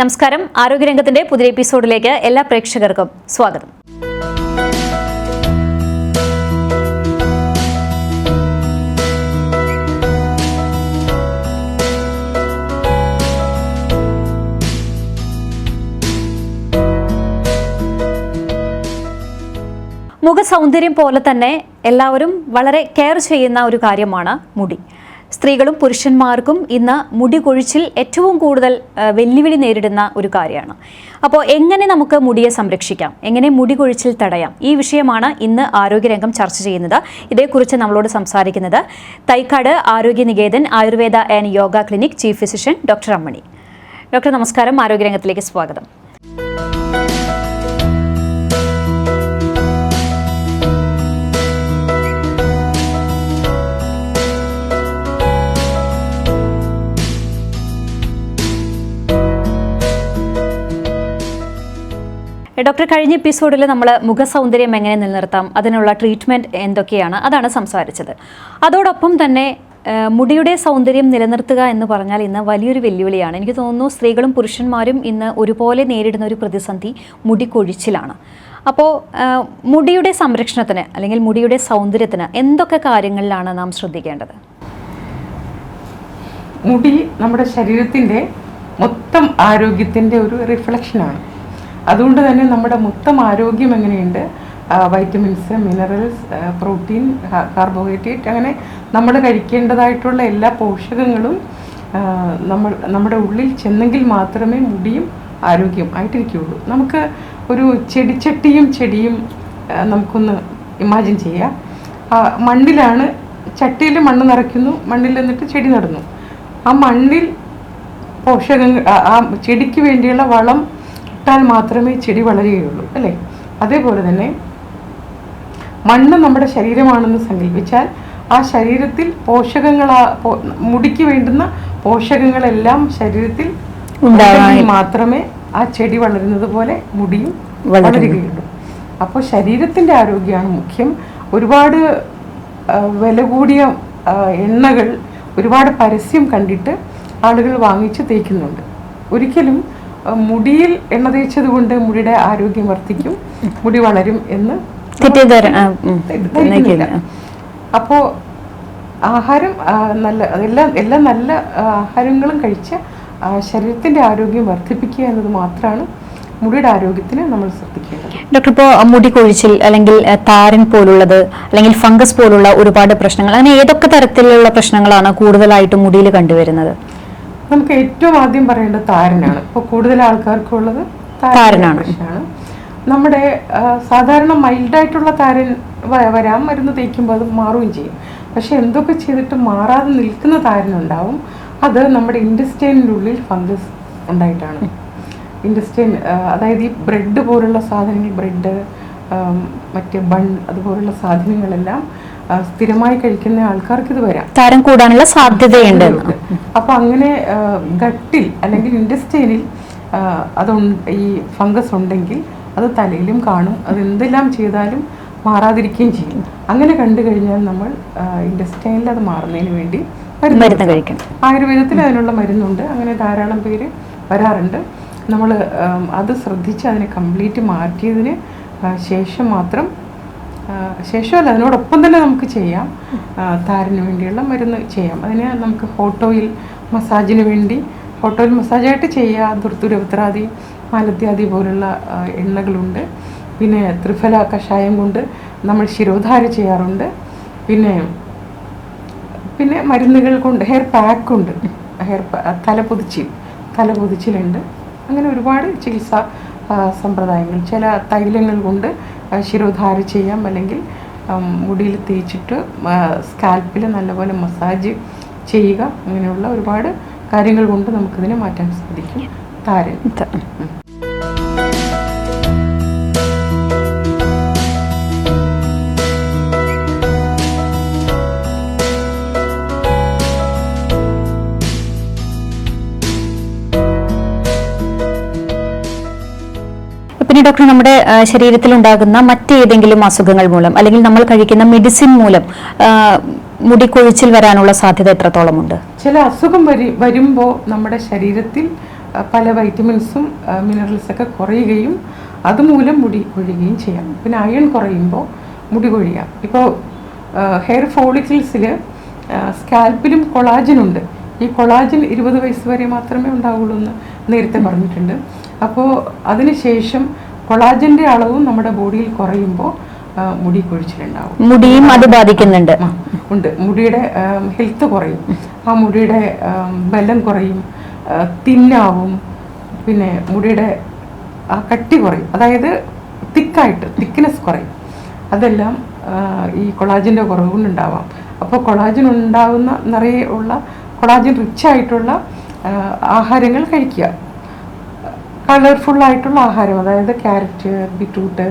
നമസ്കാരം. ആരോഗ്യരംഗത്തിന്റെ പുതിയ എപ്പിസോഡിലേക്ക് എല്ലാ പ്രേക്ഷകർക്കും സ്വാഗതം. മുഖസൗന്ദര്യം പോലെ തന്നെ എല്ലാവരും വളരെ കെയർ ചെയ്യുന്ന ഒരു കാര്യമാണ് മുടി. സ്ത്രീകളും പുരുഷന്മാർക്കും ഇന്ന് മുടി കൊഴിച്ചിൽ ഏറ്റവും കൂടുതൽ വെല്ലുവിളി നേരിടുന്ന ഒരു കാര്യമാണ്. അപ്പോൾ എങ്ങനെ നമുക്ക് മുടിയെ സംരക്ഷിക്കാം? എങ്ങനെ മുടി കൊഴിച്ചിൽ തടയാം? ഈ വിഷയമാണ് ഇന്ന് ആരോഗ്യരംഗം ചർച്ച ചെയ്യുന്നത്. ഇതേക്കുറിച്ച് നമ്മളോട് സംസാരിക്കുന്നത് Thycaud Arogya Niketan Ayurveda and yoga clinic chief physician doctor Ammani doctor നമസ്കാരം. ആരോഗ്യരംഗത്തിലേക്ക് സ്വാഗതം. ഡോക്ടർ കഴിഞ്ഞ എപ്പിസോഡിൽ നമ്മൾ മുഖസൗന്ദര്യം എങ്ങനെ നിലനിർത്താം അതിനുള്ള ട്രീറ്റ്മെന്റ് എന്തൊക്കെയാണ് അതാണ് സംസാരിച്ചത്. അതോടൊപ്പം തന്നെ മുടിയുടെ സൗന്ദര്യം നിലനിർത്തുക എന്ന് പറഞ്ഞാൽ ഇന്ന് വലിയൊരു വെല്ലുവിളിയാണ്. എനിക്ക് തോന്നുന്നു സ്ത്രീകളും പുരുഷന്മാരും ഇന്ന് ഒരുപോലെ നേരിടുന്ന ഒരു പ്രതിസന്ധി മുടി കൊഴിച്ചിലാണ്. അപ്പോൾ മുടിയുടെ സംരക്ഷണത്തിന് അല്ലെങ്കിൽ മുടിയുടെ സൗന്ദര്യത്തിന് എന്തൊക്കെ കാര്യങ്ങളിലാണ് നാം ശ്രദ്ധിക്കേണ്ടത്? മുടി നമ്മുടെ ശരീരത്തിന്റെ മൊത്തം ആരോഗ്യത്തിന്റെ ഒരു റിഫ്ലക്ഷനാണ് അതുകൊണ്ട് തന്നെ നമ്മുടെ മൊത്തം ആരോഗ്യം എങ്ങനെയുണ്ട്? വൈറ്റമിൻസ് മിനറൽസ് പ്രോട്ടീൻ കാർബോഹൈഡ്രേറ്റ് അങ്ങനെ നമ്മൾ കഴിക്കേണ്ടതായിട്ടുള്ള എല്ലാ പോഷകങ്ങളും നമ്മൾ നമ്മുടെ ഉള്ളിൽ ചെന്നെങ്കിൽ മാത്രമേ മുടിയും ആരോഗ്യം ആയിട്ടിരിക്കുകയുള്ളൂ. നമുക്ക് ഒരു ചെടിച്ചട്ടിയും ചെടിയും നമുക്കൊന്ന് ഇമാജിൻ ചെയ്യാം. മണ്ണിലാണ് ചട്ടിയിൽ മണ്ണ് നിറയ്ക്കുന്നു മണ്ണിൽ നിന്നിട്ട് ചെടി നടന്നു. ആ മണ്ണിൽ പോഷകങ്ങൾ ആ ചെടിക്ക് വേണ്ടിയുള്ള വളം ഇട്ടാൽ മാത്രമേ ചെടി വളരുകയുള്ളൂ അല്ലേ? അതേപോലെ തന്നെ മണ്ണ് നമ്മുടെ ശരീരമാണെന്ന് സങ്കല്പിച്ചാൽ ആ ശരീരത്തിൽ പോഷകങ്ങളാ മുടിക്ക് വേണ്ടുന്ന പോഷകങ്ങളെല്ലാം ശരീരത്തിൽ ഉണ്ടെങ്കിൽ മാത്രമേ ആ ചെടി വളരുന്നത് പോലെ മുടിയും വളരുകയുള്ളൂ. അപ്പോൾ ശരീരത്തിന്റെ ആരോഗ്യമാണ് മുഖ്യം. ഒരുപാട് വില കൂടിയ എണ്ണകൾ ഒരുപാട് പരസ്യം കണ്ടിട്ട് ആളുകൾ വാങ്ങിച്ച് തേക്കുന്നുണ്ട്. ഒരിക്കലും മുടിയിൽ എണ്ണ തേച്ചത് കൊണ്ട് മുടിയുടെ ആരോഗ്യം വർദ്ധിക്കും. മുടി വളരും എന്ന് അപ്പോ ആഹാരം നല്ല എല്ലാം എല്ലാ നല്ല ആഹാരങ്ങളും കഴിച്ച് ശരീരത്തിന്റെ ആരോഗ്യം വർദ്ധിപ്പിക്കുക എന്നത് മാത്രമാണ് മുടിയുടെ ആരോഗ്യത്തിന് നമ്മൾ ശ്രദ്ധിക്കേണ്ടത്. ഡോക്ടർ ഇപ്പോൾ മുടി കൊഴിച്ചിൽ അല്ലെങ്കിൽ താരൻ പോലുള്ളത് അല്ലെങ്കിൽ ഫംഗസ് പോലുള്ള ഒരുപാട് പ്രശ്നങ്ങൾ അങ്ങനെ ഏതൊക്കെ തരത്തിലുള്ള പ്രശ്നങ്ങളാണ് കൂടുതലായിട്ടും മുടിയിൽ കണ്ടുവരുന്നത്? നമുക്ക് ഏറ്റവും ആദ്യം പറയേണ്ടത് താരനാണ്. ഇപ്പോൾ കൂടുതൽ ആൾക്കാർക്കുള്ളത് താരനാണ്. നമ്മുടെ സാധാരണ സാധാരണ മൈൽഡായിട്ടുള്ള താരൻ വരാൻ വരാം മരുന്ന് തേക്കുമ്പോൾ അത് മാറുകയും ചെയ്യും. പക്ഷെ എന്തൊക്കെ ചെയ്തിട്ട് മാറാതെ നിൽക്കുന്ന താരനുണ്ടാവും അത് നമ്മുടെ ഇൻഡസ്റ്റൈനിന്റെ ഉള്ളിൽ ഫംഗസ് ഉണ്ടായിട്ടാണ് ഇൻഡസ്റ്റൈൻ അതായത് ഈ ബ്രെഡ് പോലുള്ള സാധനങ്ങൾ ബ്രെഡ് മറ്റ് ബൺ അതുപോലുള്ള സാധനങ്ങളെല്ലാം സ്ഥിരമായി കഴിക്കുന്ന ആൾക്കാർക്ക് ഇത് വരാം. താരം കൂടാനുള്ള സാധ്യതയുണ്ട്. അപ്പൊ അങ്ങനെ ഗട്ടിൽ അല്ലെങ്കിൽ ഇൻഡസ്റ്റൈനിൽ അത് ഈ ഫംഗസ് ഉണ്ടെങ്കിൽ അത് തലയിലും കാണും. അത് എന്തെല്ലാം ചെയ്താലും മാറാതിരിക്കുകയും ചെയ്യും. അങ്ങനെ കണ്ടു കഴിഞ്ഞാൽ നമ്മൾ ഇൻഡസ്റ്റൈനിൽ അത് മാറുന്നതിന് വേണ്ടി മരുന്ന് കഴിക്കണം ആയുർവേദത്തിൽ അതിനുള്ള മരുന്നുണ്ട്. അങ്ങനെ ധാരാളം പേര് വരാറുണ്ട്. നമ്മൾ അത് ശ്രദ്ധിച്ച് അതിനെ കംപ്ലീറ്റ് മാറ്റിയതിന് ശേഷം മാത്രം ശേഷമല്ല അതിനോടൊപ്പം തന്നെ നമുക്ക് ചെയ്യാം. താരന് വേണ്ടിയുള്ള മരുന്ന് ചെയ്യാം. അതിന് നമുക്ക് ഹോട്ടോയിൽ മസാജിന് വേണ്ടി ഹോട്ടോയിൽ മസാജായിട്ട് ചെയ്യാം ദുർത്തുരവത്രാദി മാലത്യാദി പോലുള്ള എണ്ണകളുണ്ട്. പിന്നെ ത്രിഫല കഷായം കൊണ്ട് നമ്മൾ ശിരോധാര ചെയ്യാറുണ്ട്. പിന്നെ പിന്നെ മരുന്നുകൾ കൊണ്ട് ഹെയർ പാക്ക് ഉണ്ട്. ഹെയർ തല പൊതിച്ചിലുണ്ട്. അങ്ങനെ ഒരുപാട് ചികിത്സാ സമ്പ്രദായങ്ങൾ. ചില തൈലങ്ങൾ കൊണ്ട് ശിരോധാര ചെയ്യാം. അല്ലെങ്കിൽ മുടിയിൽ തേച്ചിട്ട് സ്കാൽപ്പിൽ നല്ലപോലെ മസാജ് ചെയ്യുക. അങ്ങനെയുള്ള ഒരുപാട് കാര്യങ്ങൾ കൊണ്ട് നമുക്കിതിനെ മാറ്റാൻ സാധിക്കും. താരൻ. പിന്നെ ഡോക്ടർ നമ്മുടെ ശരീരത്തിൽ ഉണ്ടാകുന്ന മറ്റേതെങ്കിലും അസുഖങ്ങൾ മൂലം അല്ലെങ്കിൽ നമ്മൾ കഴിക്കുന്ന മെഡിസിൻ മൂലം മുടി കൊഴിച്ചിൽ വരാനുള്ള സാധ്യത എത്രത്തോളമുണ്ട്? ചില അസുഖം വരി വരുമ്പോൾ നമ്മുടെ ശരീരത്തിൽ പല വൈറ്റമിൻസും മിനറൽസൊക്കെ കുറയുകയും അതുമൂലം മുടി കൊഴിയുകയും ചെയ്യാം. പിന്നെ അയൺ കുറയുമ്പോൾ മുടി കൊഴിയാം. ഇപ്പോൾ ഹെയർ ഫോളിക്കിൾസിൽ സ്കാൽപ്പിലും കൊളാജനുണ്ട്. ഈ കൊളാജൻ ഇരുപത് വയസ്സ് വരെ മാത്രമേ ഉണ്ടാവുള്ളൂ എന്ന് നേരത്തെ പറഞ്ഞിട്ടുണ്ട്. അപ്പോൾ അതിനുശേഷം കൊളാജന്റെ അളവും നമ്മുടെ ബോഡിയിൽ കുറയുമ്പോൾ മുടി കൊഴിച്ചിലുണ്ടാവും. മുടിയും അത് ബാധിക്കുന്നുണ്ട്. ഉണ്ട്. മുടിയുടെ ഹെൽത്ത് കുറയും. ആ മുടിയുടെ ബലം കുറയും. തിന്നാവും. പിന്നെ മുടിയുടെ ആ കട്ടി കുറയും. അതായത് തിക്കായിട്ട് തിക്നെസ് കുറയും. അതെല്ലാം ഈ കൊളാജിന്റെ കുറവ് കൊണ്ടുണ്ടാവാം. അപ്പോൾ കൊളാജിൻ ഉണ്ടാകുന്ന നിറയെ ഉള്ള കൊളാജിൻ റിച്ച് ആയിട്ടുള്ള ആഹാരങ്ങൾ കഴിക്കുക. കളർഫുൾ ആയിട്ടുള്ള ആഹാരം അതായത് ക്യാരറ്റ് ബീട്രൂട്ട്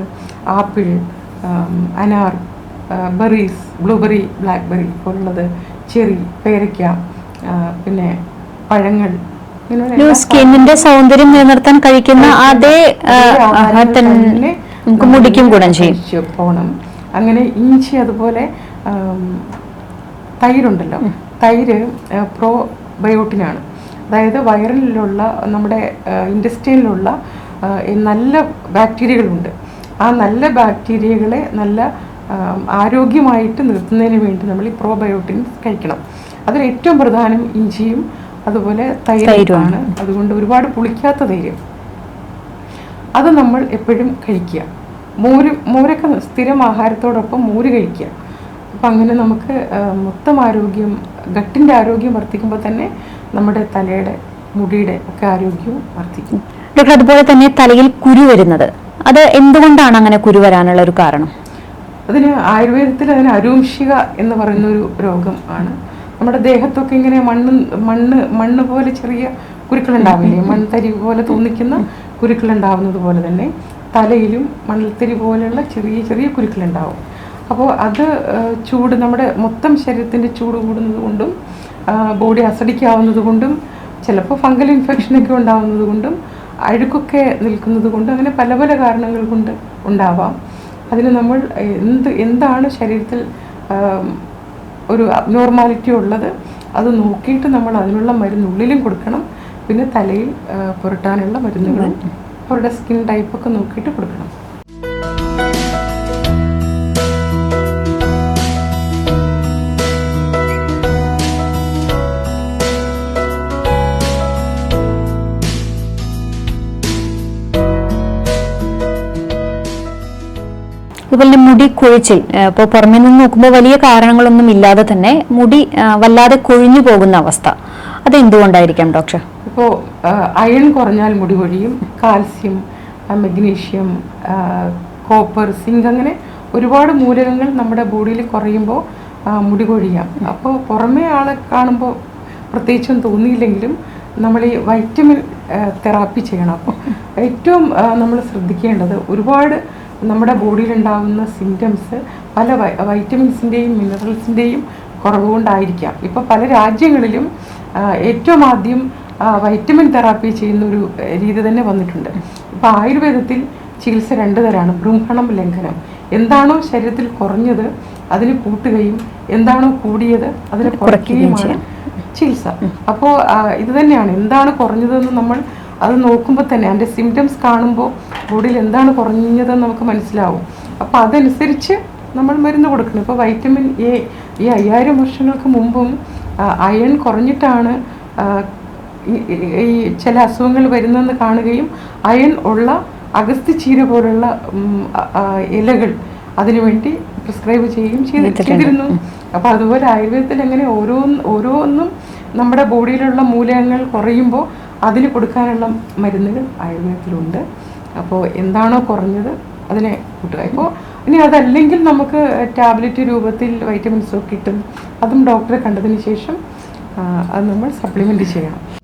ആപ്പിൾ അനാർ ബെറീസ് ബ്ലൂബെറി ബ്ലാക്ക്ബെറി പോലുള്ളത് ചെറി പേരയ്ക്ക പിന്നെ പഴങ്ങൾ സ്കിന്നിന്റെ സൗന്ദര്യം നിലനിർത്താൻ കഴിക്കുന്ന അതേ നമുക്ക് മുടിക്കും ഗുണം ചെയ്യും. പോണം. അങ്ങനെ ഇഞ്ചി അതുപോലെ തൈരുണ്ടല്ലോ. തൈര് പ്രോബയോട്ടിനാണ് അതായത് വയറിലുള്ള നമ്മുടെ ഇൻഡസ്ട്രിയിലുള്ള നല്ല ബാക്ടീരിയകളുണ്ട് ആ നല്ല ബാക്ടീരിയകളെ നല്ല ആരോഗ്യമായിട്ട് നിർത്തുന്നതിന് വേണ്ടി നമ്മൾ ഈ പ്രോബയോട്ടിൻസ് കഴിക്കണം. അതിൽ ഏറ്റവും പ്രധാനം ഇഞ്ചിയും അതുപോലെ തൈരുമാണ്. അതുകൊണ്ട് ഒരുപാട് പുളിക്കാത്ത തൈര്. അത് നമ്മൾ എപ്പോഴും കഴിക്കുക. മോര് മോരൊക്കെ സ്ഥിരം ആഹാരത്തോടൊപ്പം മോര് കഴിക്കുക. അപ്പം അങ്ങനെ നമുക്ക് മൊത്തം ആരോഗ്യം ഗട്ടിന്റെ ആരോഗ്യം വർദ്ധിക്കുമ്പോൾ തന്നെ നമ്മുടെ തലയുടെ മുടിയുടെ ഒക്കെ ആരോഗ്യവും വർദ്ധിക്കും. ഡോക്ടർ അതുപോലെ തന്നെ തലയിൽ കുരു വരുന്നത്. അത് എന്തുകൊണ്ടാണ് അങ്ങനെ കുരു വരാനുള്ള ഒരു കാരണം? അതിന് ആയുർവേദത്തിൽ അതിന് അരൂംഷിക എന്ന് പറയുന്ന ഒരു രോഗം ആണ്. നമ്മുടെ ദേഹത്തൊക്കെ ഇങ്ങനെ മണ്ണ് മണ്ണ് മണ്ണ് പോലെ ചെറിയ കുരുക്കൾ ഉണ്ടാവില്ലേ മൺതരി പോലെ തോന്നിക്കുന്ന കുരുക്കൾ ഉണ്ടാവുന്നത് പോലെ തന്നെ തലയിലും മണൽത്തരി പോലെയുള്ള ചെറിയ ചെറിയ കുരുക്കൾ ഉണ്ടാവും അപ്പോൾ അത് ചൂട് നമ്മുടെ മൊത്തം ശരീരത്തിന്റെ ചൂട് കൂടുന്നത് കൊണ്ടും ബോഡി അസടിക്കാവുന്നത് കൊണ്ടും ചിലപ്പോൾ ഫംഗൽ ഇൻഫെക്ഷനൊക്കെ ഉണ്ടാവുന്നത് കൊണ്ടും അഴുക്കൊക്കെ നിൽക്കുന്നത് കൊണ്ടും അങ്ങനെ പല പല കാരണങ്ങൾ കൊണ്ട് ഉണ്ടാവാം. അതിന് നമ്മൾ എന്ത് എന്താണ് ശരീരത്തിൽ ഒരു അബ്നോർമാലിറ്റി ഉള്ളത് അത് നോക്കിയിട്ട് നമ്മൾ അതിനുള്ള മരുന്ന് ഉള്ളിലും കൊടുക്കണം. പിന്നെ തലയിൽ പുരട്ടാനുള്ള മരുന്നുകളും അവരുടെ സ്കിൻ ടൈപ്പൊക്കെ നോക്കിയിട്ട് കൊടുക്കണം. അതുപോലെ തന്നെ മുടി കൊഴിച്ചിൽ ഇപ്പോൾ പുറമേ നിന്ന് നോക്കുമ്പോൾ വലിയ കാരണങ്ങളൊന്നും ഇല്ലാതെ തന്നെ മുടി വല്ലാതെ കൊഴിഞ്ഞു പോകുന്ന അവസ്ഥ. അത് എന്തുകൊണ്ടായിരിക്കാം ഡോക്ടർ ഇപ്പോൾ അയൺ കുറഞ്ഞാൽ മുടി കൊഴിയും കാൽസ്യം മഗ്നീഷ്യം കോപ്പർ സിങ്ക് അങ്ങനെ ഒരുപാട് മൂലകങ്ങൾ നമ്മുടെ ബോഡിയിൽ കുറയുമ്പോൾ മുടി കൊഴിയാം. അപ്പോൾ പുറമേ ആളെ കാണുമ്പോൾ പ്രത്യേകിച്ചും തോന്നിയില്ലെങ്കിലും നമ്മൾ ഈ വൈറ്റമിൻ തെറാപ്പി ചെയ്യണം. അപ്പോൾ ഏറ്റവും നമ്മൾ ശ്രദ്ധിക്കേണ്ടത് ഒരുപാട് നമ്മുടെ ബോഡിയിലുണ്ടാകുന്ന സിംറ്റംസ് പല വൈ വൈറ്റമിൻസിന്റെയും മിനറൽസിന്റെയും കുറവുകൊണ്ടായിരിക്കാം. ഇപ്പോൾ പല രാജ്യങ്ങളിലും ഏറ്റവും ആദ്യം വൈറ്റമിൻ തെറാപ്പി ചെയ്യുന്ന ഒരു രീതി തന്നെ വന്നിട്ടുണ്ട്. ഇപ്പോൾ ആയുർവേദത്തിൽ ചികിത്സ രണ്ട് തരമാണ് ബ്രൂഹണം ലംഘനം. എന്താണോ ശരീരത്തിൽ കുറഞ്ഞത് അതിന് കൂട്ടുകയും എന്താണോ കൂടിയത് അതിനെ കുറയ്ക്കുകയുമാണ് ചികിത്സ. അപ്പോൾ ഇത് തന്നെയാണ്. എന്താണ് കുറഞ്ഞതെന്ന് നമ്മൾ അത് നോക്കുമ്പോൾ തന്നെ അതിന്റെ സിംറ്റംസ് കാണുമ്പോൾ ബോഡിയിൽ എന്താണ് കുറഞ്ഞതെന്ന് നമുക്ക് മനസ്സിലാവും. അപ്പോൾ അതനുസരിച്ച് നമ്മൾ മരുന്ന് കൊടുക്കണം. ഇപ്പോൾ വൈറ്റമിൻ എ ഈ അയ്യായിരം വർഷങ്ങൾക്ക് മുമ്പും അയൺ കുറഞ്ഞിട്ടാണ് ഈ- ചില അസുഖങ്ങൾ വരുന്നതെന്ന് കാണുകയും അയൺ ഉള്ള അഗസ്തി ചീര പോലുള്ള ഇലകൾ അതിനുവേണ്ടി പ്രിസ്ക്രൈബ് ചെയ്യുകയും ചെയ്തി- ചെയ്തിരുന്നു. അപ്പോൾ അതുപോലെ ആയുർവേദത്തിൽ എങ്ങനെ ഓരോ ഓരോന്നും നമ്മുടെ ബോഡിയിലുള്ള മൂലകങ്ങൾ കുറയുമ്പോൾ അതിന് കൊടുക്കാനുള്ള മരുന്നുകൾ ആയുർവേദത്തിലുണ്ട്. അപ്പോൾ എന്താണോ കുറഞ്ഞത് അതിനെ കൂട്ടുക. ഇപ്പോൾ ഇനി അതല്ലെങ്കിൽ നമുക്ക് ടാബ്ലറ്റ് രൂപത്തിൽ വൈറ്റമിൻസ് കിട്ടും. അതും ഡോക്ടറെ കണ്ടതിന് ശേഷം അത് നമ്മൾ സപ്ലിമെന്റ് ചെയ്യണം.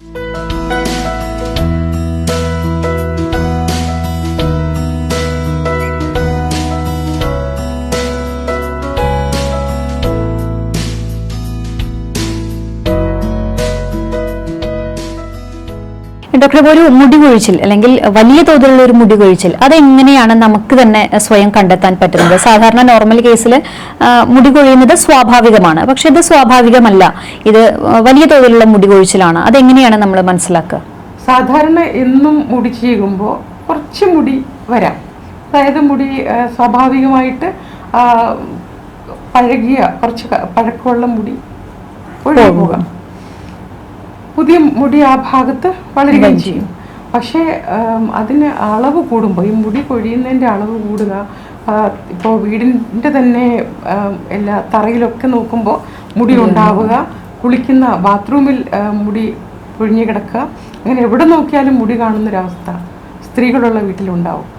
ഡോക്ടർ ഇപ്പോൾ ഒരു മുടി കൊഴിച്ചിൽ അല്ലെങ്കിൽ വലിയ തോതിലുള്ള ഒരു മുടി കൊഴിച്ചിൽ അതെങ്ങനെയാണ് നമുക്ക് തന്നെ സ്വയം കണ്ടെത്താൻ പറ്റുന്നത്? സാധാരണ നോർമൽ കേസിൽ മുടി കൊഴിയുന്നത് സ്വാഭാവികമാണ്. പക്ഷെ ഇത് സ്വാഭാവികമല്ല. ഇത് വലിയ തോതിലുള്ള മുടി കൊഴിച്ചിലാണ് അതെങ്ങനെയാണ് നമ്മൾ മനസ്സിലാക്കുക? സാധാരണ എന്നും മുടി ചെയ്യുമ്പോൾ കുറച്ച് മുടി വരാം. അതായത് മുടി സ്വാഭാവികമായിട്ട് പഴകിയ കുറച്ച് പഴക്കമുള്ള മുടി ഒഴിഞ്ഞു പോകാം. പുതിയ മുടി ആ ഭാഗത്ത് വളരുകയും ചെയ്യും. പക്ഷേ അതിന് അളവ് കൂടുമ്പോൾ ഈ മുടി കൊഴിയുന്നതിന്റെ അളവ് കൂടുക ഇപ്പോൾ വീടിന്റെ തന്നെ എല്ലാ തറയിലൊക്കെ നോക്കുമ്പോൾ മുടി ഉണ്ടാവുക കുളിക്കുന്ന ബാത്റൂമിൽ മുടി പൊഴിഞ്ഞു കിടക്കുക അങ്ങനെ എവിടെ നോക്കിയാലും മുടി കാണുന്നൊരവസ്ഥ സ്ത്രീകളുള്ള വീട്ടിലുണ്ടാവും.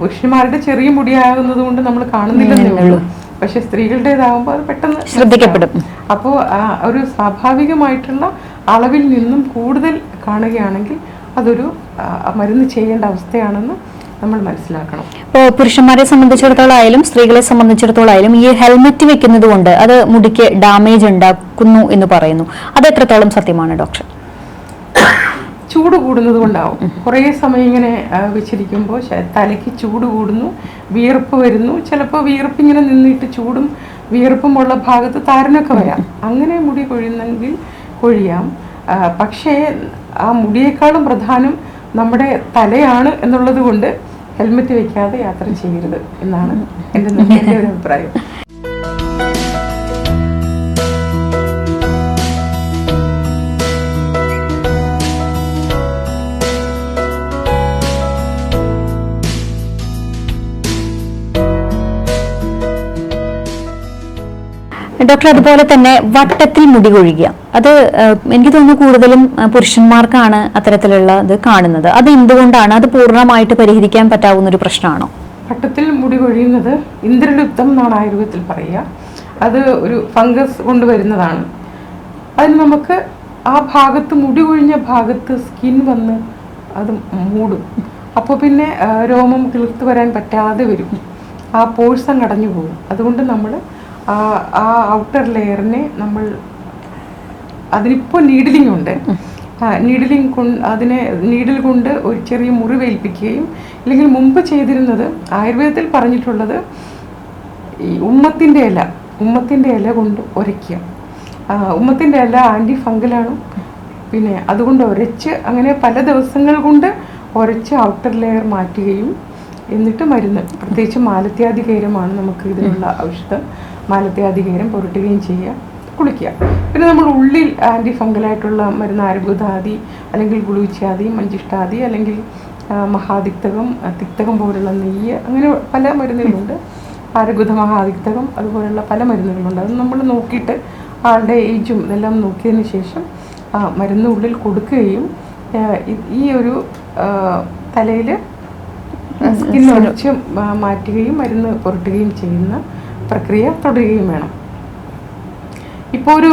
പുരുഷന്മാരുടെ ചെറിയ മുടിയാകുന്നത് കൊണ്ട് നമ്മൾ കാണുന്നില്ലെന്നേ ഉള്ളൂ. പക്ഷെ സ്ത്രീകളുടേതാകുമ്പോൾ അത് പെട്ടെന്ന് ശ്രദ്ധിക്കപ്പെടും. അപ്പോൾ ഒരു സ്വാഭാവികമായിട്ടുള്ള അളവിൽ നിന്നും കൂടുതൽ കാണുകയാണെങ്കിൽ അതൊരു മരുന്ന് ചെയ്യേണ്ട അവസ്ഥയാണെന്ന് നമ്മൾ മനസ്സിലാക്കണം. ഇപ്പോൾ പുരുഷന്മാരെ സംബന്ധിച്ചിടത്തോളം ആയാലും സ്ത്രീകളെ സംബന്ധിച്ചിടത്തോളം ആയാലും ഈ ഹെൽമെറ്റ് വെക്കുന്നത് കൊണ്ട് അത് മുടിക്ക് ഡാമേജ് ഉണ്ടാക്കുന്നു എന്ന് പറയുന്നു. അത് എത്രത്തോളം സത്യമാണ് ഡോക്ടർ? ചൂട് കൂടുന്നത് കൊണ്ടാവും. കുറേ സമയം ഇങ്ങനെ വെച്ചിരിക്കുമ്പോൾ തലയ്ക്ക് ചൂട് കൂടുന്നു വിയർപ്പ് വരുന്നു. ചിലപ്പോൾ വിയർപ്പ് ഇങ്ങനെ നിന്നിട്ട് ചൂടും വിയർപ്പും ഉള്ള ഭാഗത്ത് താരനൊക്കെ വരാം. അങ്ങനെ മുടി കൊഴിയുന്നെങ്കിൽ കൊഴിയാം. പക്ഷേ ആ മുടിയേക്കാളും പ്രധാനം നമ്മുടെ തലയാണ് എന്നുള്ളത് കൊണ്ട് ഹെൽമെറ്റ് വെക്കാതെ യാത്ര ചെയ്യരുത് എന്നാണ് എന്റെ എന്റെ ഒരു അഭിപ്രായം. ഡോക്ടർ അതുപോലെ തന്നെ വട്ടത്തിൽ മുടി കൊഴിയുക. അത് എനിക്ക് തോന്നുന്നു കൂടുതലും പുരുഷന്മാർക്കാണ് അത്തരത്തിലുള്ള ഇത് കാണുന്നത്. അത് എന്തുകൊണ്ടാണ്? അത് പൂർണമായിട്ട് പരിഹരിക്കാൻ പറ്റാവുന്ന ഒരു പ്രശ്നമാണോ? വട്ടത്തിൽ മുടി കൊഴിയുന്നത് ഇന്ദ്രലുപ്തം എന്നാണ് ആയുർവേദത്തിൽ പറയുക. അത് ഒരു ഫംഗസ് കൊണ്ടുവരുന്നതാണ്. അതിന് നമുക്ക് ആ ഭാഗത്ത് മുടി കൊഴിഞ്ഞ ഭാഗത്ത് സ്കിൻ വന്ന് അത് മൂടും. അപ്പോൾ പിന്നെ രോമം കിളിർത്ത് വരാൻ പറ്റാതെ വരും. ആ പോഴ്സം കടഞ്ഞു പോകും. അതുകൊണ്ട് നമ്മൾ ആ ആ ഔട്ടർ ലെയറിനെ നമ്മൾ അതിനിപ്പോൾ നീഡിലിംഗ് ഉണ്ട്. നീഡിലിംഗ് കൊണ്ട് അതിനെ നീഡിൽ കൊണ്ട് ഒരു ചെറിയ മുറിവേൽപ്പിക്കുകയും അല്ലെങ്കിൽ മുമ്പ് ചെയ്തിരുന്നത് ആയുർവേദത്തിൽ പറഞ്ഞിട്ടുള്ളത് ഈ ഉമ്മത്തിന്റെ ഇല ഉമ്മത്തിന്റെ ഇല കൊണ്ട് ഉരയ്ക്കുക ആ, ഉമ്മത്തിന്റെ ഇല ആന്റി ഫംഗലാണ് പിന്നെ അതുകൊണ്ട് ഉരച്ച് അങ്ങനെ പല ദിവസങ്ങൾ കൊണ്ട് ഉരച്ച് ഔട്ടർ ലെയർ മാറ്റുകയും എന്നിട്ട് മരുന്ന് പ്രത്യേകിച്ച് മാലത്യാധികേരമാണ് നമുക്ക് ഇതിനുള്ള ഔഷധം. മാലത്യാധികേരം പുരട്ടുകയും ചെയ്യുക കുളിക്കുക. പിന്നെ നമ്മൾ ഉള്ളിൽ ആന്റി ഫംഗലായിട്ടുള്ള മരുന്ന് ആരുബുധാദി അല്ലെങ്കിൽ ഗുളൂച്ചാദി മഞ്ചിഷ്ടാദി അല്ലെങ്കിൽ മഹാദിക്തകം മഹാതിക്തകം തിക്തകം പോലുള്ള നെയ്യ് അങ്ങനെ പല മരുന്നുകളുണ്ട്. ആരഗുധ മഹാതിക്തകം അതുപോലുള്ള പല മരുന്നുകളുണ്ട്. അത് നമ്മൾ നോക്കിയിട്ട് ആളുടെ ഏജും ഇതെല്ലാം നോക്കിയതിന് ശേഷം ആ, മരുന്ന് ഉള്ളിൽ കൊടുക്കുകയും ഈ ഒരു തലയിൽ സ്കിന്നൊഴിച്ച് മാറ്റുകയും മരുന്ന് പുരട്ടുകയും ചെയ്യുന്ന പ്രക്രിയ തുടരുകയും വേണം. ഇപ്പോൾ ഒരു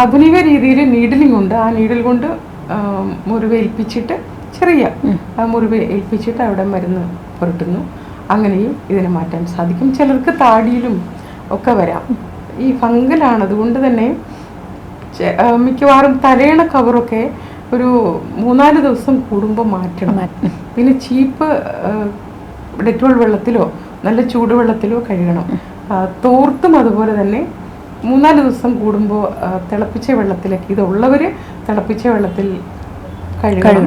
ആധുനിക രീതിയിൽ നീഡിലിംഗ് ഉണ്ട്. ആ നീഡിൽ കൊണ്ട് മുറിവേൽപ്പിച്ചിട്ട് മുറിവ് ഏൽപ്പിച്ചിട്ട് ചെറിയ ആ മുറിവ് ഏൽപ്പിച്ചിട്ട് അവിടെ മരുന്ന് പുരട്ടുന്നു. അങ്ങനെയും ഇതിനെ മാറ്റാൻ സാധിക്കും. ചിലർക്ക് താടിയിലും ഒക്കെ വരാം. ഈ ഫംഗലാണ്. അതുകൊണ്ട് തന്നെ മിക്കവാറും തലയണ കവറൊക്കെ ഒരു മൂന്നാൽ ദിവസം കൂടുമ്പോൾ മാറ്റണം. പിന്നെ ചീപ്പ് ഡെറ്റോൾ വെള്ളത്തിലോ നല്ല ചൂടുവെള്ളത്തിലോ കഴുകണം. തോർത്തും അതുപോലെ തന്നെ മൂന്നാൽ ദിവസം കൂടുമ്പോൾ തിളപ്പിച്ച വെള്ളത്തിലേക്ക് ഇതുള്ളവർ തിളപ്പിച്ച വെള്ളത്തിൽ കഴുകണം.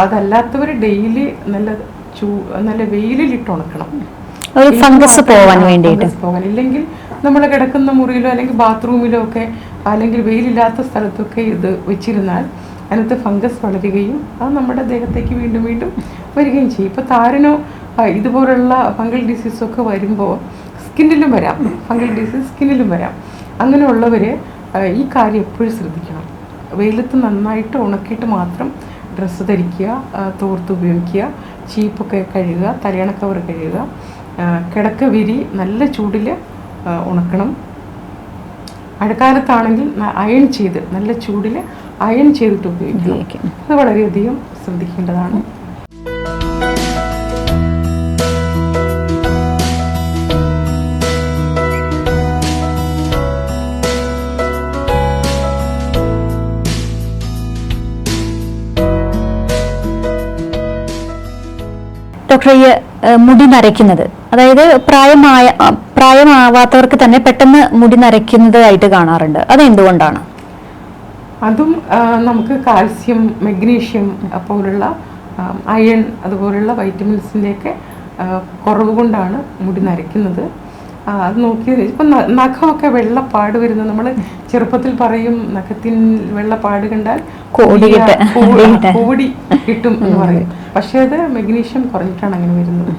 അതല്ലാത്തവർ ഡെയിലി നല്ല ചൂ നല്ല വെയിലിലിട്ട് ഉണക്കണം. ഒരു ഫംഗസ് പോവാൻ വേണ്ടിയിട്ട്. പോകാൻ. ഇല്ലെങ്കിൽ നമ്മൾ കിടക്കുന്ന മുറിയിലോ അല്ലെങ്കിൽ ബാത്റൂമിലോ ഒക്കെ അല്ലെങ്കിൽ വെയിലില്ലാത്ത സ്ഥലത്തൊക്കെ ഇത് വെച്ചിരുന്നാൽ അതിനകത്ത് ഫംഗസ് വളരുകയും അത് നമ്മുടെ ദേഹത്തേക്ക് വീണ്ടും വീണ്ടും വരികയും ചെയ്യും. ഇപ്പോൾ താരനോ ഇതുപോലുള്ള ഫംഗൽ ഡിസീസൊക്കെ വരുമ്പോൾ സ്കിന്നിലും വരാം. ഫംഗൽ ഡിസീസ് സ്കിന്നിലും വരാം. അങ്ങനെയുള്ളവർ ഈ കാര്യം എപ്പോഴും ശ്രദ്ധിക്കണം. വെയിലത്ത് നന്നായിട്ട് ഉണക്കിയിട്ട് മാത്രം ഡ്രസ്സ് ധരിക്കുക തോർത്ത് ഉപയോഗിക്കുക ചീപ്പൊക്കെ കഴുകുക തലയണ കവർ കഴുകുക കിടക്ക വിരി നല്ല ചൂടിൽ ഉണക്കണം. മഴക്കാലത്താണെങ്കിൽ അയൺ ചെയ്ത് നല്ല ചൂടിൽ അയൺ ചെയ്തിട്ട് ഉപയോഗിക്കണം. ഉപയോഗിക്കും. അത് വളരെയധികം ശ്രദ്ധിക്കേണ്ടതാണ്. ഡോക്ടർ ഈ മുടി നരയ്ക്കുന്നത്. അതായത് പ്രായമായ പ്രായമാവാത്തവർക്ക് തന്നെ പെട്ടെന്ന് മുടി നരയ്ക്കുന്നതായിട്ട് കാണാറുണ്ട്. അതെന്തുകൊണ്ടാണ്? അതും നമുക്ക് കാൽസ്യം മെഗ്നീഷ്യം പോലുള്ള അയൺ അതുപോലുള്ള വൈറ്റമിൻസിന്റെയൊക്കെ കുറവ് കൊണ്ടാണ് മുടി നരയ്ക്കുന്നത്. ആ, അത് നോക്കി ഇപ്പം നഖമൊക്കെ വെള്ളപ്പാട് വരുന്നത് നമ്മൾ ചെറുപ്പത്തിൽ പറയും നഖത്തിൻ വെള്ളപ്പാട് കണ്ടാൽ കോടി. കോടി കിട്ടും. എന്ന് പറയും. പക്ഷേ അത് മെഗ്നീഷ്യം കുറഞ്ഞിട്ടാണ് അങ്ങനെ വരുന്നത്.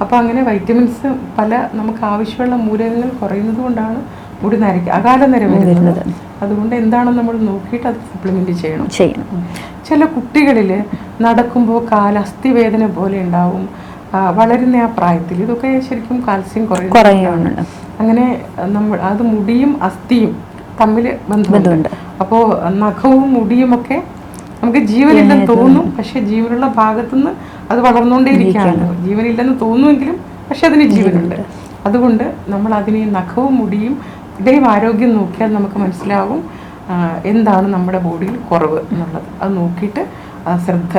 അപ്പോൾ അങ്ങനെ വൈറ്റമിൻസ് പല നമുക്ക് ആവശ്യമുള്ള മൂലകങ്ങൾ കുറയുന്നത് കൊണ്ടാണ് മുടി നരയ്ക്ക് അകാല നിര വരുന്നത്. അതുകൊണ്ട് എന്താണെന്ന് നമ്മൾ നോക്കിയിട്ട് അത് സപ്ലിമെന്റ് ചെയ്യണം. ചെയ്യണം. ചില കുട്ടികളിൽ നടക്കുമ്പോൾ കാൽ അസ്ഥിവേദന പോലെ ഉണ്ടാവും. വളരുന്ന ആ പ്രായത്തിൽ. ഇതൊക്കെ ശരിക്കും കാൽസ്യം കുറയുന്നുണ്ട്. അങ്ങനെ നമ്മൾ അത് മുടിയും അസ്ഥിയും തമ്മിൽ ബന്ധമുണ്ട്. അപ്പോൾ നഖവും മുടിയും ഒക്കെ നമുക്ക് ജീവനില്ലെന്ന് തോന്നും പക്ഷെ ജീവനുള്ള ഭാഗത്തുനിന്ന് അത് വളർന്നുകൊണ്ടേയിരിക്കുകയാണ്. ജീവനില്ലെന്ന് തോന്നുമെങ്കിലും പക്ഷെ അതിന് ജീവനുണ്ട്. അതുകൊണ്ട് നമ്മൾ അതിനെ നഖവും മുടിയും ഇടയും ആരോഗ്യം നോക്കിയാൽ നമുക്ക് മനസ്സിലാവും എന്താണ് നമ്മുടെ ബോഡിയിൽ കുറവ് എന്നുള്ളത്. അത് നോക്കിയിട്ട് ശ്രദ്ധ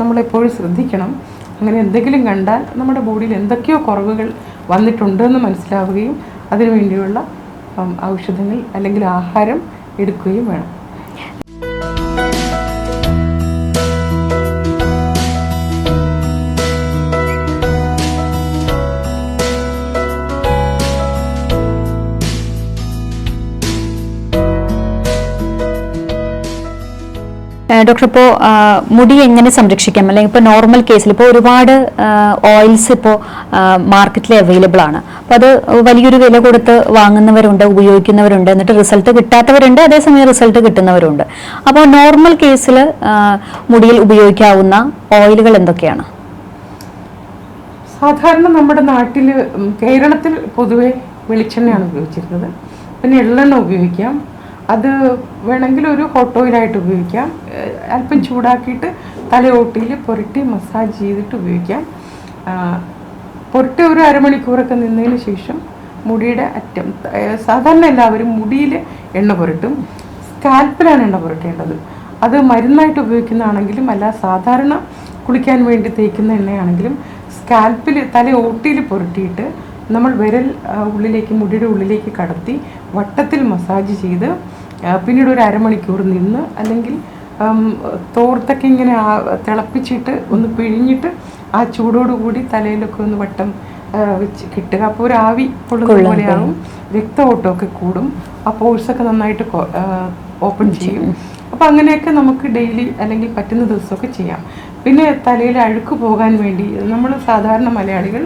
നമ്മളെപ്പോഴും ശ്രദ്ധിക്കണം. അങ്ങനെ എന്തെങ്കിലും കണ്ടാൽ നമ്മുടെ ബോഡിയിൽ എന്തൊക്കെയോ കുറവുകൾ വന്നിട്ടുണ്ടെന്ന് മനസ്സിലാവുകയും അതിനു വേണ്ടിയുള്ള ഔഷധങ്ങൾ അല്ലെങ്കിൽ ആഹാരം എടുക്കുകയും വേണം. ഡോക്ടർ ഇപ്പോൾ മുടി എങ്ങനെ സംരക്ഷിക്കാം? അല്ലെങ്കിൽ ഇപ്പോൾ നോർമൽ കേസിൽ ഇപ്പോൾ ഒരുപാട് ഓയിൽസ് ഇപ്പോൾ മാർക്കറ്റിൽ അവൈലബിൾ ആണ്. അപ്പോൾ അത് വലിയൊരു വില കൊടുത്ത് വാങ്ങുന്നവരുണ്ട് ഉപയോഗിക്കുന്നവരുണ്ട് എന്നിട്ട് റിസൾട്ട് കിട്ടാത്തവരുണ്ട് അതേസമയം റിസൾട്ട് കിട്ടുന്നവരുണ്ട്. അപ്പോൾ നോർമൽ കേസിൽ മുടിയിൽ ഉപയോഗിക്കാവുന്ന ഓയിലുകൾ എന്തൊക്കെയാണ്? സാധാരണ നമ്മുടെ നാട്ടിൽ കേരളത്തിൽ പൊതുവെ വെളിച്ചെണ്ണയാണ് ഉപയോഗിച്ചിരുന്നത്. പിന്നെ എള്ളെണ്ണ ഉപയോഗിക്കാം. അത് വേണമെങ്കിൽ ഒരു ഹോട്ട് ഓയിലായിട്ട് ഉപയോഗിക്കാം. അല്പം ചൂടാക്കിയിട്ട് തലയോട്ടിയിൽ പുരട്ടി മസാജ് ചെയ്തിട്ട് ഉപയോഗിക്കാം. പുരട്ടി ഒരു അരമണിക്കൂറൊക്കെ നിന്നതിന് ശേഷം മുടിയുടെ അറ്റം സാധാരണ എല്ലാവരും മുടിയിൽ എണ്ണ പുരട്ടും. സ്കാൽപ്പിലാണ് എണ്ണ പുരട്ടേണ്ടത്. അത് മരുന്നായിട്ട് ഉപയോഗിക്കുന്നതാണെങ്കിലും അല്ല സാധാരണ കുളിക്കാൻ വേണ്ടി തേക്കുന്ന എണ്ണയാണെങ്കിലും സ്കാൽപ്പിൽ തല ഓട്ടിയിൽ പുരട്ടിയിട്ട് നമ്മൾ വിരൽ ഉള്ളിലേക്ക് മുടിയുടെ ഉള്ളിലേക്ക് കടത്തി വട്ടത്തിൽ മസാജ് ചെയ്ത് പിന്നീട് ഒരു അരമണിക്കൂർ നിന്ന് അല്ലെങ്കിൽ തോർത്തൊക്കെ ഇങ്ങനെ ആ- തിളപ്പിച്ചിട്ട് ഒന്ന് പിഴിഞ്ഞിട്ട് ആ ചൂടോടുകൂടി തലയിലൊക്കെ ഒന്ന് വട്ടം വെച്ച് കിട്ടുക. അപ്പോൾ ഒരു ആവി കൊള്ളുന്ന പോലെയാവും. രക്തഓട്ടമൊക്കെ കൂടും. ആ പോഴ്സൊക്കെ നന്നായിട്ട് ഓപ്പൺ ചെയ്യും. അപ്പോൾ അങ്ങനെയൊക്കെ നമുക്ക് ഡെയിലി അല്ലെങ്കിൽ പറ്റുന്ന ദിവസമൊക്കെ ചെയ്യാം. പിന്നെ തലയിൽ അഴുക്ക് പോകാൻ വേണ്ടി നമ്മൾ സാധാരണ മലയാളികൾ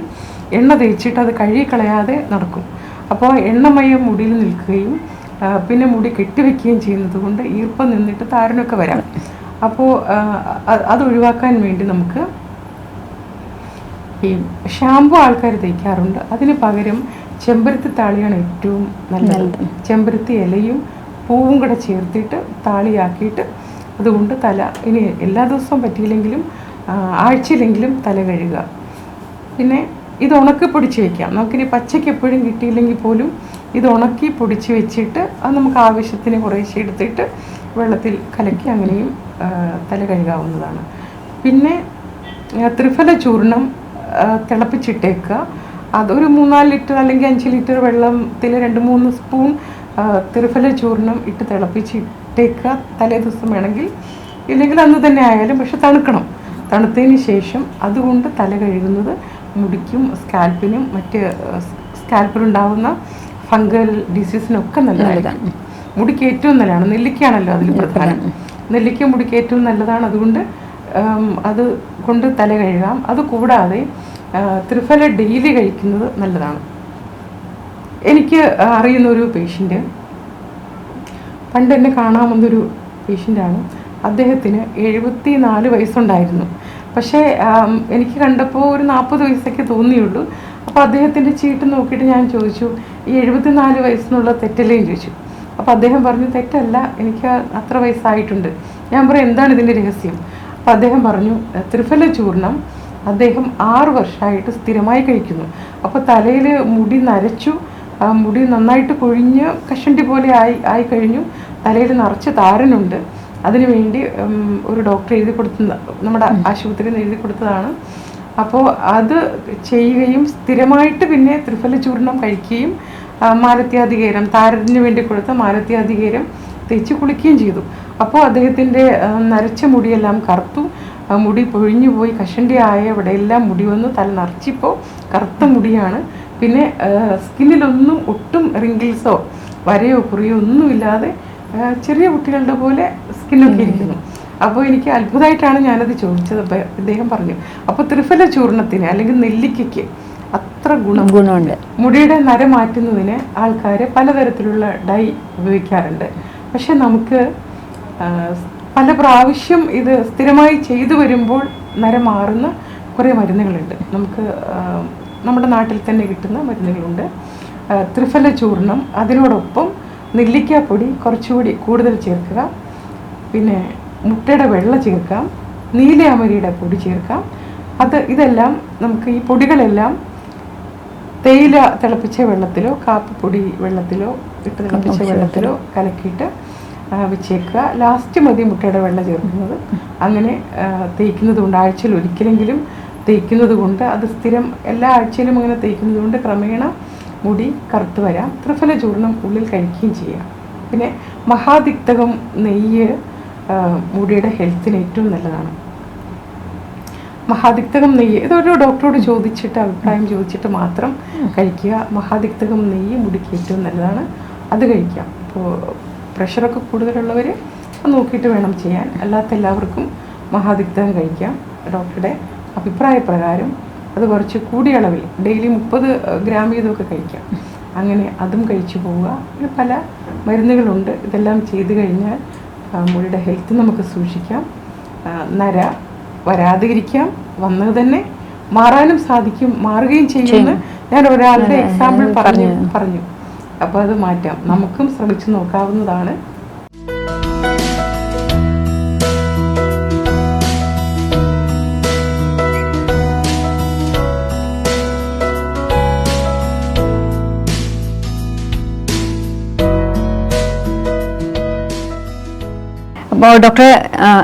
എണ്ണ തേച്ചിട്ട് അത് കഴുകിക്കളയാതെ നടക്കും. അപ്പോൾ എണ്ണമയം മുടിയിൽ നിൽക്കുകയും പിന്നെ മുടി കെട്ടിവെക്കുകയും ചെയ്യുന്നത് കൊണ്ട് ഈർപ്പം നിന്നിട്ട് താരനൊക്കെ വരാം. അപ്പോൾ അത് ഒഴിവാക്കാൻ വേണ്ടി നമുക്ക് ഈ ഷാമ്പു ആൾക്കാർ തേക്കാറുണ്ട് അതിന് പകരം ചെമ്പരത്തി താളിയാണ് ഏറ്റവും നല്ലത്. ചെമ്പരത്തി ഇലയും പൂവും കൂടെ ചേർത്തിട്ട് താളിയാക്കിയിട്ട് അതുകൊണ്ട് തല ഇനി എല്ലാ ദിവസവും പറ്റിയില്ലെങ്കിലും ആഴ്ചയിലെങ്കിലും തല കഴുകുക. പിന്നെ ഇത് ഉണക്കി പൊടിച്ച് വെക്കാം. നമുക്കിനി പച്ചയ്ക്ക് എപ്പോഴും കിട്ടിയില്ലെങ്കിൽ പോലും ഇത് ഉണക്കി പൊടിച്ച് വെച്ചിട്ട് അത് നമുക്ക് ആവശ്യത്തിന് കുറേശ്ശെ എടുത്തിട്ട് വെള്ളത്തിൽ കലക്കി അങ്ങനെയും തല കഴുകാവുന്നതാണ്. പിന്നെ ത്രിഫല ചൂർണം തിളപ്പിച്ചിട്ടേക്കുക. അതൊരു മൂന്നാൽ ലിറ്റർ അല്ലെങ്കിൽ അഞ്ച് ലിറ്റർ വെള്ളത്തിൽ രണ്ട് മൂന്ന് സ്പൂൺ ത്രിഫല ചൂർണം ഇട്ട് തിളപ്പിച്ചിട്ടേക്കുക തലേ ദിവസം വേണമെങ്കിൽ. ഇല്ലെങ്കിൽ അന്ന് തന്നെ ആയാലും പക്ഷെ തണുക്കണം. തണുത്തതിന് ശേഷം അതുകൊണ്ട് തല കഴുകുന്നത് മുടിക്കും സ്കാൽപ്പിനും മറ്റ് സ്കാൽപ്പിലുണ്ടാവുന്ന ഫംഗൽ ഡിസീസിനൊക്കെ നല്ലതാണ്. മുടിക്ക് ഏറ്റവും നല്ലതാണ്. നെല്ലിക്കയാണല്ലോ അതിൽ പ്രധാനം. നെല്ലിക്ക മുടിക്ക് ഏറ്റവും നല്ലതാണ്. അതുകൊണ്ട് അത് കൊണ്ട് തല കഴുകാം. അത് കൂടാതെ ത്രിഫല ഡെയിലി കഴിക്കുന്നത് നല്ലതാണ്. എനിക്ക് അറിയുന്ന ഒരു പേഷ്യന്റ് പണ്ട് എന്നെ കാണാൻ വന്നൊരു പേഷ്യന്റാണ് അദ്ദേഹത്തിന് എഴുപത്തി നാല് വയസ്സുണ്ടായിരുന്നു. പക്ഷേ എനിക്ക് കണ്ടപ്പോൾ ഒരു നാൽപ്പത് വയസ്സൊക്കെ തോന്നിയുള്ളൂ. അപ്പോൾ അദ്ദേഹത്തിന്റെ ചീട്ട് നോക്കിയിട്ട് ഞാൻ ചോദിച്ചു ഈ എഴുപത്തി നാല് വയസ്സെന്നുള്ള തെറ്റല്ലേ? എന്ന് ചോദിച്ചു. അപ്പോൾ അദ്ദേഹം പറഞ്ഞു തെറ്റല്ല എനിക്ക് അത്ര വയസ്സായിട്ടുണ്ട്. ഞാൻ പറയും എന്താണ് ഇതിന്റെ രഹസ്യം? അപ്പോൾ അദ്ദേഹം പറഞ്ഞു ത്രിഫല ചൂർണം അദ്ദേഹം ആറ് വർഷമായിട്ട് സ്ഥിരമായി കഴിക്കുന്നു. അപ്പോൾ തലയിൽ മുടി നരച്ചു മുടി നന്നായിട്ട് കൊഴിഞ്ഞ് കഷണ്ടി പോലെ ആയി ആയി കഴിഞ്ഞു. തലയിൽ നിറച്ച് താരനുണ്ട്. അതിനുവേണ്ടി ഒരു ഡോക്ടർ എഴുതി കൊടുത്ത നമ്മുടെ ആശുപത്രിയിൽ നിന്ന് എഴുതി കൊടുത്തതാണ്. അപ്പോൾ അത് ചെയ്യുകയും സ്ഥിരമായിട്ട് പിന്നെ ത്രിഫല ചൂർണം കഴിക്കുകയും മാരത്യാധികേരം മാലത്യാധികേരം താരത്തിന് വേണ്ടി കൊടുത്ത മാരത്യാധികേരം തേച്ച് കുളിക്കുകയും ചെയ്തു. അപ്പോൾ അദ്ദേഹത്തിന്റെ നരച്ച മുടിയെല്ലാം കറുത്തു. മുടി പൊഴിഞ്ഞു പോയി. കഷണ്ടി ആയ ഇവിടെയെല്ലാം മുടി വന്നു. തല നിറച്ചിപ്പോൾ കറുത്ത മുടിയാണ്. പിന്നെ സ്കിന്നിലൊന്നും ഒട്ടും റിങ്കിൾസോ വരയോ കുറിയോ ഒന്നുമില്ലാതെ ചെറിയ കുട്ടികളുടെ പോലെ സ്കിന്നൊക്കെ ഇരിക്കുന്നു. അപ്പോൾ എനിക്ക് അത്ഭുതമായിട്ടാണ് ഞാനത് ചോദിച്ചത്. അപ്പോൾ അദ്ദേഹം പറഞ്ഞു അപ്പോൾ ത്രിഫല ചൂർണത്തിന് അല്ലെങ്കിൽ നെല്ലിക്കയ്ക്ക് അത്ര ഗുണം ഗുണമുണ്ട്. മുടിയുടെ നര മാറ്റുന്നതിന് ആൾക്കാർ പലതരത്തിലുള്ള ഡൈ ഉപയോഗിക്കാറുണ്ട്. പക്ഷെ നമുക്ക് പല പ്രാവശ്യം ഇത് സ്ഥിരമായി ചെയ്തു വരുമ്പോൾ നര മാറുന്ന കുറേ മരുന്നുകളുണ്ട്. നമുക്ക് നമ്മുടെ നാട്ടിൽ തന്നെ കിട്ടുന്ന മരുന്നുകളുണ്ട്. ത്രിഫല ചൂർണം അതിനോടൊപ്പം നെല്ലിക്കാപ്പൊടി കുറച്ചുകൂടി കൂടുതൽ ചേർക്കുക. പിന്നെ മുട്ടയുടെ വെള്ള ചേർക്കാം നീലയാമരിയുടെ പൊടി ചേർക്കാം അത് ഇതെല്ലാം നമുക്ക് ഈ പൊടികളെല്ലാം തേയില തിളപ്പിച്ച വെള്ളത്തിലോ കാപ്പിപ്പൊടി വെള്ളത്തിലോ ഇട്ട് തിളപ്പിച്ച വെള്ളത്തിലോ കലക്കിയിട്ട് വെച്ചേക്കുക. ലാസ്റ്റ് മതി മുട്ടയുടെ വെള്ളം ചേർക്കുന്നത്. അങ്ങനെ തേക്കുന്നത് കൊണ്ട് ആഴ്ചയിൽ ഒരിക്കലെങ്കിലും തേക്കുന്നത് കൊണ്ട് അത് സ്ഥിരം എല്ലാ ആഴ്ചയിലും അങ്ങനെ തേക്കുന്നത് കൊണ്ട് ക്രമേണ മുടി കറുത്ത് വരാം ത്രിഫല ചൂർണം ഉള്ളിൽ കഴിക്കുകയും ചെയ്യാം. പിന്നെ മഹാദിക്തകം നെയ്യ് മുടിയുടെ ഹെൽത്തിന് ഏറ്റവും നല്ലതാണ്. മഹാതിക്തകം നെയ്യ് ഇതൊരു ഡോക്ടറോട് ചോദിച്ചിട്ട് അഭിപ്രായം ചോദിച്ചിട്ട് മാത്രം കഴിക്കുക. മഹാദിക്തകം നെയ്യ് മുടിക്ക് ഏറ്റവും നല്ലതാണ്. അത് കഴിക്കാം. ഇപ്പോൾ പ്രഷറൊക്കെ കൂടുതലുള്ളവർ നോക്കിയിട്ട് വേണം ചെയ്യാൻ. അല്ലാത്ത എല്ലാവർക്കും മഹാതിക്തകം കഴിക്കാം. ഡോക്ടറുടെ അഭിപ്രായ പ്രകാരം അത് കുറച്ച് കൂടിയ അളവിൽ ഡെയിലി മുപ്പത് ഗ്രാം വീതമൊക്കെ കഴിക്കാം. അങ്ങനെ അതും കഴിച്ചു പോവുക. അങ്ങനെ പല മരുന്നുകളുണ്ട്. ഇതെല്ലാം ചെയ്തു കഴിഞ്ഞാൽ മുടിയുടെ ഹെൽത്ത് നമുക്ക് സൂക്ഷിക്കാം. നര വരാതിരിക്കാം. വന്നത് തന്നെ മാറാനും സാധിക്കും മാറുകയും ചെയ്യുമെന്ന് ഞാൻ ഒരാളുടെ എക്സാമ്പിൾ പറഞ്ഞു പറഞ്ഞു. അപ്പോൾ അത് മാറ്റാം. നമുക്കും ശ്രമിച്ചു നോക്കാവുന്നതാണ്. അപ്പോൾ ഡോക്ടർ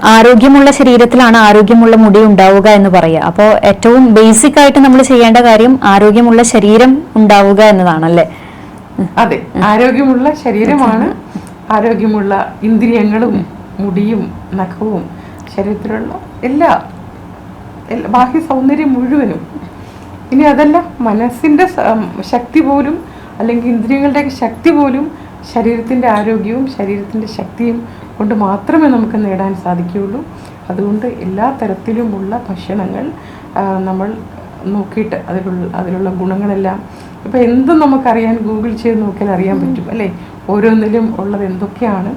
ആരോഗ്യമുള്ള ശരീരത്തിലാണ് ആരോഗ്യമുള്ള മുടി ഉണ്ടാവുക എന്ന് പറയുക. അപ്പോൾ ഏറ്റവും ബേസിക് ആയിട്ട് നമ്മൾ ചെയ്യേണ്ട കാര്യം ആരോഗ്യമുള്ള ശരീരം ഉണ്ടാവുക എന്നതാണല്ലേ? അതെ ആരോഗ്യമുള്ള ശരീരമാണ് ആരോഗ്യമുള്ള ഇന്ദ്രിയങ്ങളും മുടിയും നഖവും ശരീരത്തിലുള്ള എല്ലാ എല്ലാ- ബാഹ്യ സൗന്ദര്യം മുഴുവനും. ഇനി അതല്ല മനസ്സിന്റെ ശക്തി പോലും അല്ലെങ്കിൽ ഇന്ദ്രിയങ്ങളുടെ ശക്തി പോലും ശരീരത്തിന്റെ ആരോഗ്യവും ശരീരത്തിന്റെ ശക്തിയും കൊണ്ട് മാത്രമേ നമുക്ക് നേടാൻ സാധിക്കുകയുള്ളൂ. അതുകൊണ്ട് എല്ലാ തരത്തിലുമുള്ള ഭക്ഷണങ്ങൾ നമ്മൾ നോക്കിയിട്ട് അതിലുള്ള അതിലുള്ള ഗുണങ്ങളെല്ലാം ഇപ്പം എന്തും നമുക്കറിയാൻ ഗൂഗിൾ ചെയ്ത് നോക്കിയാൽ അറിയാൻ പറ്റും അല്ലേ? ഓരോന്നിലും ഉള്ളത് എന്തൊക്കെയാണ്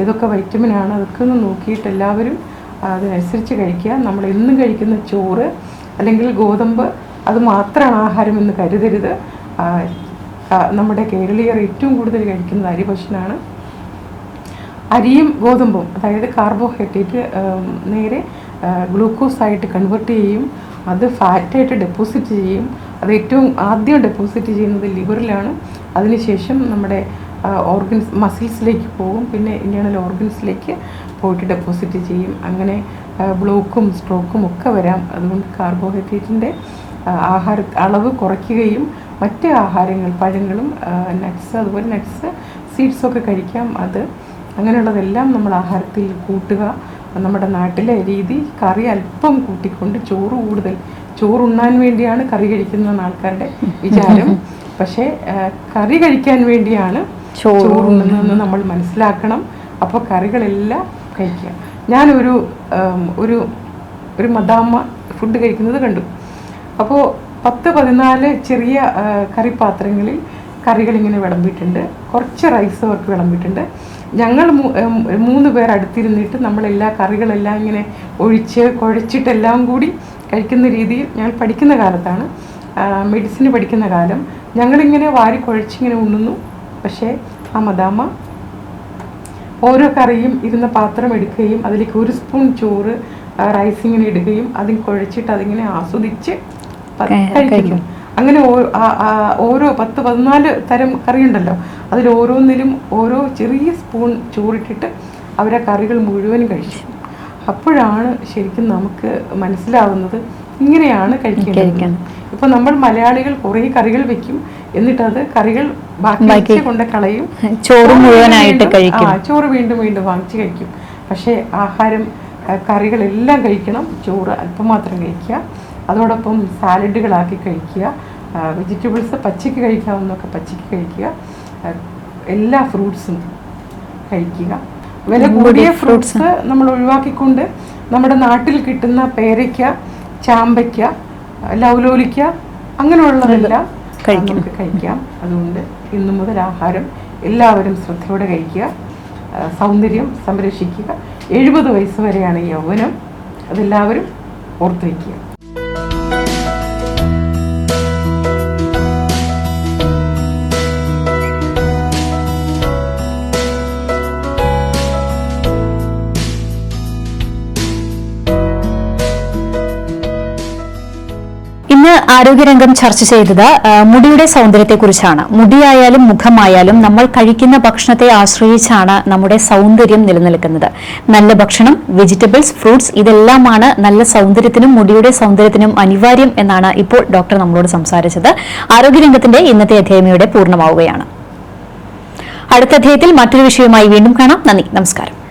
ഏതൊക്കെ വൈറ്റമിനാണ് അതൊക്കെ ഒന്ന് നോക്കിയിട്ട് എല്ലാവരും അതിനനുസരിച്ച് കഴിക്കുക. നമ്മൾ എന്നും കഴിക്കുന്ന ചോറ് അല്ലെങ്കിൽ ഗോതമ്പ് അത് മാത്രമാണ് ആഹാരം എന്ന് കരുതരുത്. നമ്മുടെ കേരളീയർ ഏറ്റവും കൂടുതൽ കഴിക്കുന്നത് അരി ഭക്ഷണമാണ്. അരിയും ഗോതമ്പും അതായത് കാർബോഹൈഡ്രേറ്റ് നേരെ ഗ്ലൂക്കോസായിട്ട് കൺവേർട്ട് ചെയ്യും. അത് ഫാറ്റായിട്ട് ഡെപ്പോസിറ്റ് ചെയ്യും. അത് ഏറ്റവും ആദ്യം ഡെപ്പോസിറ്റ് ചെയ്യുന്നത് ലിവറിലാണ് അതിനുശേഷം നമ്മുടെ ഓർഗൻസ് മസിൽസിലേക്ക് പോകും. പിന്നെ ഇന്റേണൽ ഓർഗൻസിലേക്ക് പോയിട്ട് ഡെപ്പോസിറ്റ് ചെയ്യും. അങ്ങനെ ബ്ലോക്കും സ്ട്രോക്കും ഒക്കെ വരാം. അതുകൊണ്ട് കാർബോഹൈഡ്രേറ്റിന്റെ ആഹാര അളവ് കുറയ്ക്കുകയും മറ്റ് ആഹാരങ്ങൾ പഴങ്ങളും നട്ട്സ് അതുപോലെ നട്ട്സ് സീഡ്സൊക്കെ കഴിക്കാം. അത് അങ്ങനെയുള്ളതെല്ലാം നമ്മൾ ആഹാരത്തിൽ കൂട്ടുക. നമ്മുടെ നാട്ടിലെ രീതി കറി അല്പം കൂട്ടിക്കൊണ്ട് ചോറ് കൂടുതൽ ചോറുണ്ണാൻ വേണ്ടിയാണ് കറി കഴിക്കുന്ന ആൾക്കാരുടെ വിചാരം. പക്ഷേ കറി കഴിക്കാൻ വേണ്ടിയാണ് ചോറ് ചോറുണ്ണുന്നതെന്ന് നമ്മൾ മനസ്സിലാക്കണം. അപ്പോൾ കറികളെല്ലാം കഴിക്കുക. ഞാനൊരു ഒരു ഒരു മദാമ്മ ഫുഡ് കഴിക്കുന്നത് കണ്ടു. അപ്പോൾ പത്ത് പതിനാല് ചെറിയ കറിപാത്രങ്ങളിൽ കറികൾ ഇങ്ങനെ വിളമ്പിയിട്ടുണ്ട്. കുറച്ച് റൈസ് അവർക്ക് വിളമ്പിയിട്ടുണ്ട്. ഞങ്ങൾ മൂന്ന് പേർ അടുത്തിരുന്നിട്ട് നമ്മളെല്ലാ കറികളെല്ലാം ഇങ്ങനെ ഒഴിച്ച് കുഴച്ചിട്ടെല്ലാം കൂടി കഴിക്കുന്ന രീതിയിൽ ഞാൻ പഠിക്കുന്ന കാലത്താണ്. മെഡിസിൻ പഠിക്കുന്ന കാലം. ഞങ്ങളിങ്ങനെ വാരി കുഴച്ചിങ്ങനെ ഉണ്ണുന്നു. പക്ഷേ ആ മദാമ്മ ഓരോ കറിയും ഇരുന്ന പാത്രം എടുക്കുകയും അതിലേക്ക് ഒരു സ്പൂൺ ചോറ് റൈസിങ്ങനെ റൈസ് ഇങ്ങനെ ഇടുകയും അതിൽ കുഴച്ചിട്ട് അതിങ്ങനെ ആസ്വദിച്ച് കഴിക്കും കഴിക്കുന്നു. അങ്ങനെ ഓരോ പത്ത് പതിനാല് തരം കറിയുണ്ടല്ലോ. അതിൽ ഓരോന്നിലും ഓരോ ചെറിയ സ്പൂൺ ചൂടിട്ടിട്ട് അവരെ കറികൾ മുഴുവൻ കഴിച്ചു. അപ്പോഴാണ് ശരിക്കും നമുക്ക് മനസ്സിലാവുന്നത് ഇങ്ങനെയാണ് കഴിക്കേണ്ടത്. കഴിക്കണം. ഇപ്പൊ നമ്മൾ മലയാളികൾ കുറേ കറികൾ വെക്കും. എന്നിട്ട് അത് കറികൾ ബാക്കി കൊണ്ട് കളയും. ചോറ് മുഴുവനായിട്ട് കഴിക്കും. ആ, ചോറ് വീണ്ടും വീണ്ടും വാങ്ങിച്ച് കഴിക്കും. പക്ഷേ ആഹാരം കറികളെല്ലാം കഴിക്കണം. ചോറ് അല്പം മാത്രം കഴിക്കുക. അതോടൊപ്പം സാലഡുകളാക്കി കഴിക്കുക വെജിറ്റബിൾസ് പച്ചയ്ക്ക് കഴിക്കാവുന്നൊക്കെ പച്ചയ്ക്ക് കഴിക്കുക എല്ലാ ഫ്രൂട്ട്സും കഴിക്കുക. വില കൂടിയ ഫ്രൂട്ട്സ് നമ്മൾ ഒഴിവാക്കിക്കൊണ്ട് നമ്മുടെ നാട്ടിൽ കിട്ടുന്ന പേരയ്ക്ക ചാമ്പയ്ക്ക ലൗലോലിക്ക അങ്ങനെയുള്ളതെല്ലാം കഴിക്കുന്നത് നമുക്ക് കഴിക്കാം. അതുകൊണ്ട് ഇന്നു മുതൽ ആഹാരം എല്ലാവരും ശ്രദ്ധയോടെ കഴിക്കുക സൗന്ദര്യം സംരക്ഷിക്കുക. എഴുപത് വയസ്സ് വരെയാണ് യൗവനം. അതെല്ലാവരും ഓർത്ത് വയ്ക്കുക ആരോഗ്യരംഗം ചർച്ച ചെയ്തത് മുടിയുടെ സൗന്ദര്യത്തെക്കുറിച്ചാണ്. മുടിയായാലും മുഖമായാലും നമ്മൾ കഴിക്കുന്ന ഭക്ഷണത്തെ ആശ്രയിച്ചാണ് നമ്മുടെ സൗന്ദര്യം നിലനിൽക്കുന്നത്. നല്ല ഭക്ഷണം വെജിറ്റബിൾസ് ഫ്രൂട്ട്സ് ഇതെല്ലാമാണ് നല്ല സൗന്ദര്യത്തിനും മുടിയുടെ സൗന്ദര്യത്തിനും അനിവാര്യം എന്നാണ് ഇപ്പോൾ ഡോക്ടർ നമ്മളോട് സംസാരിച്ചത്. ആരോഗ്യരംഗത്തിന്റെ ഇന്നത്തെ അധ്യായമയുടെ പൂർണമാവുകയാണ്. അടുത്ത അധ്യായത്തിൽ മറ്റൊരു വിഷയവുമായി വീണ്ടും കാണാം. നന്ദി. നമസ്കാരം.